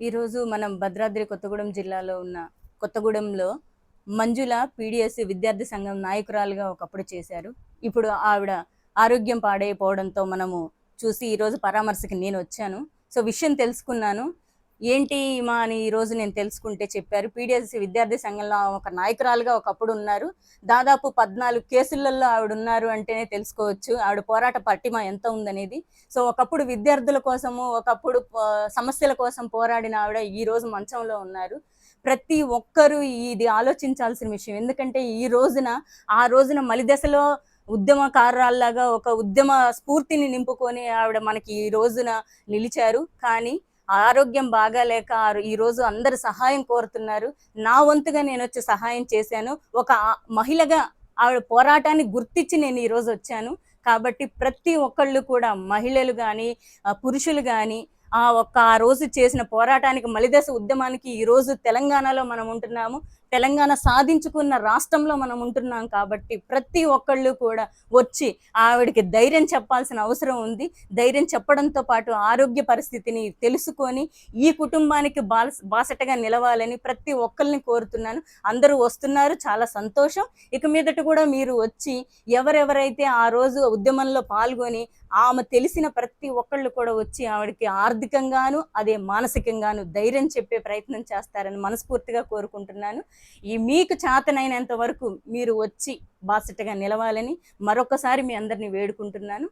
ఈరోజు మనం భద్రాద్రి కొత్తగూడెం జిల్లాలో ఉన్న కొత్తగూడెంలో మంజుల పీడిఎస్ విద్యార్థి సంఘం నాయకురాలుగా ఒకప్పుడు చేశారు. ఇప్పుడు ఆవిడ ఆరోగ్యం పాడైపోవడంతో మనము చూసి ఈరోజు పరామర్శకి నేను వచ్చాను. సో విషయం తెలుసుకున్నాను. ఏంటి మా అని ఈరోజు నేను తెలుసుకుంటే చెప్పారు. పీడిఎస్ విద్యార్థి సంఘంలో ఒక నాయకురాలుగా ఒకప్పుడు ఉన్నారు. దాదాపు పద్నాలుగు కేసులలో ఆవిడ ఉన్నారు అంటేనే తెలుసుకోవచ్చు. ఆవిడ పోరాట పట్టిమ ఎంత ఉందనేది. సో ఒకప్పుడు విద్యార్థుల కోసము ఒకప్పుడు సమస్యల కోసం పోరాడిన ఆవిడ ఈ రోజు మంచంలో ఉన్నారు. ప్రతి ఒక్కరూ ఇది ఆలోచించాల్సిన విషయం. ఎందుకంటే ఈ రోజున ఆ రోజున మలిదశలో ఉద్యమకారాల్లాగా ఒక ఉద్యమ స్ఫూర్తిని నింపుకొని ఆవిడ మనకి ఈ రోజున నిలిచారు. కానీ ఆరోగ్యం బాగాలేక ఈరోజు అందరు సహాయం కోరుతున్నారు. నా వంతుగా నేను వచ్చి సహాయం చేశాను. ఒక మహిళగా ఆవిడ పోరాటాన్ని గుర్తించి నేను ఈరోజు వచ్చాను. కాబట్టి ప్రతి ఒక్కళ్ళు కూడా మహిళలు కానీ పురుషులు కానీ ఆ ఒక్క ఆ రోజు చేసిన పోరాటానికి మలిదశ ఉద్యమానికి ఈ రోజు తెలంగాణలో మనం ఉంటున్నాము. తెలంగాణ సాధించుకున్న రాష్ట్రంలో మనం ఉంటున్నాం కాబట్టి ప్రతి ఒక్కళ్ళు కూడా వచ్చి ఆవిడకి ధైర్యం చెప్పాల్సిన అవసరం ఉంది. ధైర్యం చెప్పడంతో పాటు ఆరోగ్య పరిస్థితిని తెలుసుకొని ఈ కుటుంబానికి బాల బాసటగా నిలవాలని ప్రతి ఒక్కరిని కోరుతున్నాను. అందరూ వస్తున్నారు. చాలా సంతోషం. ఇక మీదట కూడా మీరు వచ్చి ఎవరెవరైతే ఆ రోజు ఉద్యమంలో పాల్గొని ఆమె తెలిసిన ప్రతి ఒక్కళ్ళు కూడా వచ్చి ఆవిడకి ఆర్థికంగాను అదే మానసికంగాను ధైర్యం చెప్పే ప్రయత్నం చేస్తారని మనస్ఫూర్తిగా కోరుకుంటున్నాను. ఈ మీకు చేతనైనంత వరకు మీరు వచ్చి బాసటగా నిలవాలని మరొకసారి మీ అందరిని వేడుకుంటున్నాను.